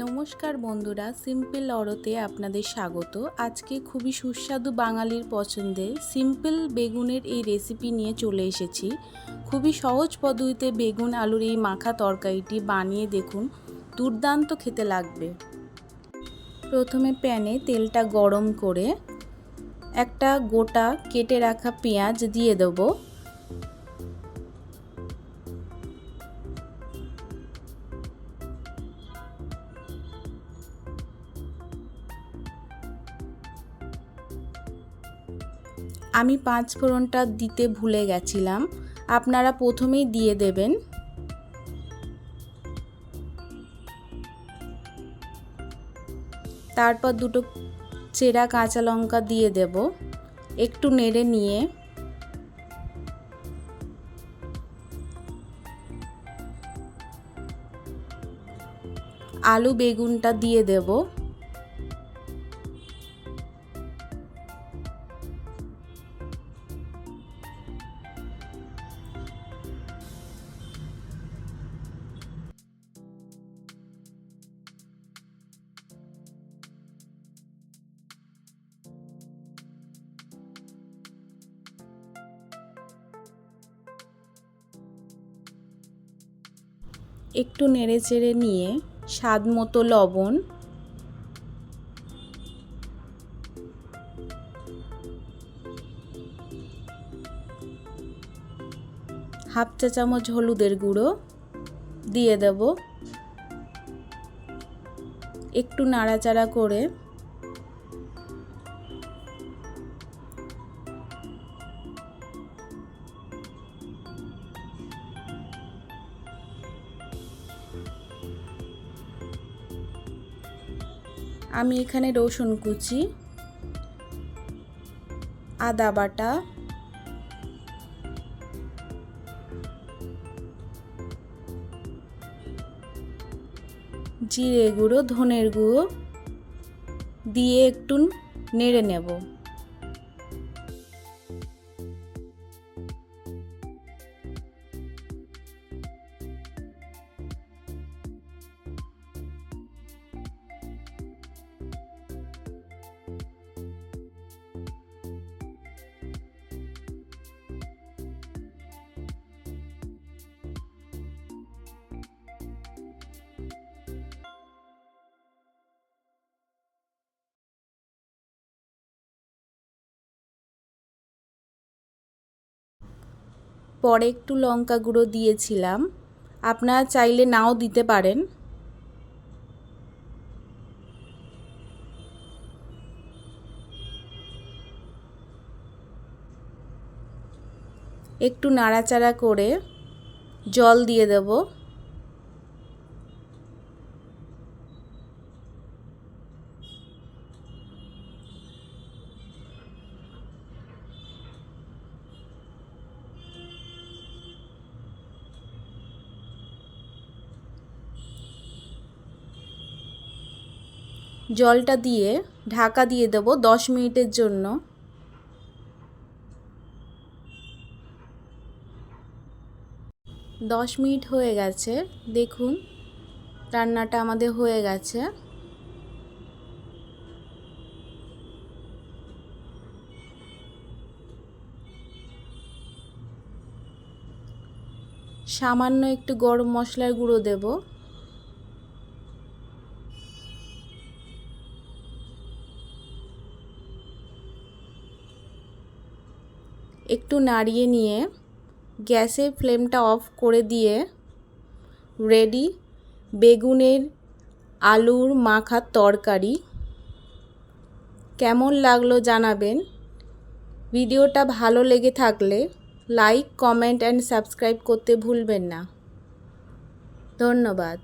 নমস্কার বন্ধুরা, সিম্পল অরতে আপনাদের স্বাগত। আজকে খুবই সুস্বাদু বাঙালির পছন্দের সিম্পল বেগুনের এই রেসিপি নিয়ে চলে এসেছি। খুবই সহজ পদ্ধতিতে বেগুন আলুর এই মাখা তরকারিটি বানিয়ে দেখুন, দুর্দান্ত খেতে লাগবে। প্রথমে প্যানে তেলটা গরম করে একটা গোটা কেটে রাখা পেঁয়াজ দিয়ে দেবো। আমি পাঁচ ফোড়নটা দিতে ভুলে গেছিলাম। আপনারা প্রথমেই দিয়ে দেবেন। তারপর দুটো চেরা কাঁচা লঙ্কা দিয়ে দেব। একটু নেড়ে নিয়ে। আলু বেগুনটা দিয়ে দেবো। একটু নেড়ে চেড়ে নিয়ে স্বাদ মতো লবণ। হাফ চা চামচ হলুদের গুঁড়ো দিয়ে দেব। একটু নাড়াচাড়া করে আমি এখানে রসুন কুচি আদা বাটা জিরে গুঁড়ো ধনের গুঁড়ো দিয়ে একটু নেড়ে নেব। পরে একটু লঙ্কা গুঁড়ো দিয়েছিলাম। আপনারা চাইলে নাও দিতে পারেন। একটু নাড়াচাড়া করে জল দিয়ে দেব। জলটা দিয়ে ঢাকা দিয়ে দেব দশ মিনিটের জন্য। দশ মিনিট হয়ে গেছে। দেখুন, রান্নাটা আমাদের হয়ে গেছে। সামান্য একটু গরম মশলার গুঁড়ো দেবো। একটু নাড়িয়ে নিয়ে গ্যাসের ফ্লেমটা অফ করে দিয়ে রেডি বেগুনের আলুর মাখার তরকারি। কেমন লাগল জানাবেন। ভিডিওটা ভালো লেগে থাকলে লাইক, কমেন্ট অ্যান্ড সাবস্ক্রাইব করতে ভুলবেন না। ধন্যবাদ।